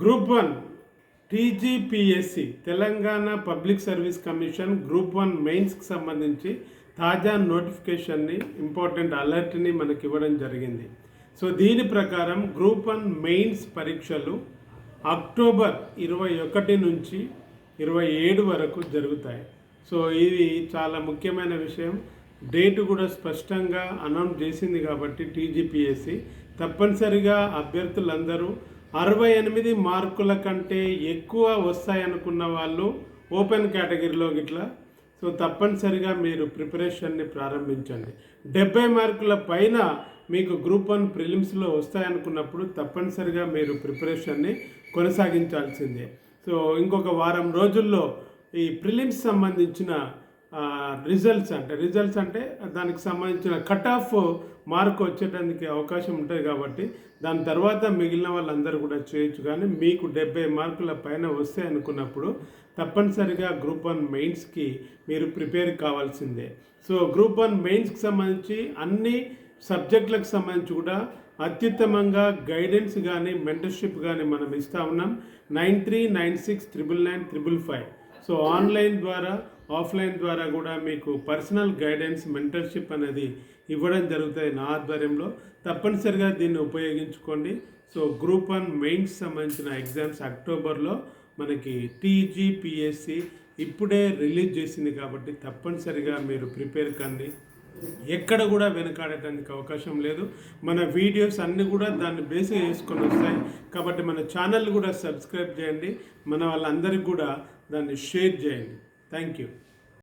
Group one TGPSC Telangana public service commission group one మెయిన్స్కి సంబంధించి తాజా నోటిఫికేషన్ని ఇంపార్టెంట్ అలర్ట్ని మనకి ఇవ్వడం జరిగింది. సో దీని ప్రకారం గ్రూప్ వన్ మెయిన్స్ పరీక్షలు అక్టోబర్ ఇరవై ఒకటి నుంచి ఇరవై ఏడు వరకు జరుగుతాయి. సో ఇది చాలా ముఖ్యమైన విషయం. డేట్ కూడా స్పష్టంగా అనౌన్స్ చేసింది కాబట్టి టీజీపీఎస్సి. తప్పనిసరిగా అభ్యర్థులందరూ అరవై ఎనిమిది మార్కుల కంటే ఎక్కువ వస్తాయనుకున్న వాళ్ళు ఓపెన్ కేటగిరీలో గిట్లా. సో తప్పనిసరిగా మీరు ప్రిపరేషన్ని ప్రారంభించండి. డెబ్బై మార్కుల పైన మీకు గ్రూప్ వన్ ప్రిలిమ్స్లో వస్తాయనుకున్నప్పుడు తప్పనిసరిగా మీరు ప్రిపరేషన్ని కొనసాగించాల్సిందే. సో ఇంకొక వారం రోజుల్లో ఈ ప్రిలిమ్స్ సంబంధించిన రిజల్ట్స్ అంటే రిజల్ట్స్ అంటే దానికి సంబంధించిన కట్ ఆఫ్ మార్క్ వచ్చేటానికి అవకాశం ఉంటుంది కాబట్టి దాని తర్వాత మిగిలిన వాళ్ళందరూ కూడా చేయొచ్చు. కానీ మీకు డెబ్బై మార్కుల పైన వస్తే అనుకున్నప్పుడు తప్పనిసరిగా గ్రూప్ వన్ మెయిన్స్కి మీరు ప్రిపేర్ కావాల్సిందే. సో గ్రూప్ వన్ మెయిన్స్కి సంబంధించి అన్ని సబ్జెక్టులకు సంబంధించి కూడా అత్యుత్తమంగా గైడెన్స్ కానీ మెంటర్షిప్ కానీ మనం ఇస్తా ఉన్నాం. Nine three nine six triple nine triple five. So online ద్వారా ఆఫ్లైన్ ద్వారా కూడా మీకు పర్సనల్ గైడెన్స్ మెంటర్షిప్ అనేది ఇవ్వడం జరుగుతుంది నా ఆధ్వర్యంలో. తప్పనిసరిగా దీన్ని ఉపయోగించుకోండి. సో గ్రూప్ వన్ మెయిన్స్ సంబంధించిన ఎగ్జామ్స్ అక్టోబర్లో మనకి టీజీపీఎస్సి ఇప్పుడే రిలీజ్ చేసింది కాబట్టి తప్పనిసరిగా మీరు ప్రిపేర్ కండి. ఎక్కడ కూడా వెనకాడటానికి అవకాశం లేదు. మన వీడియోస్ అన్నీ కూడా దాన్ని బేస్ చేసుకొని వస్తాయి. కాబట్టి మన ఛానల్ కూడా సబ్స్క్రైబ్ చేయండి. మన వాళ్ళందరికీ కూడా దాన్ని షేర్ చేయండి. Thank you.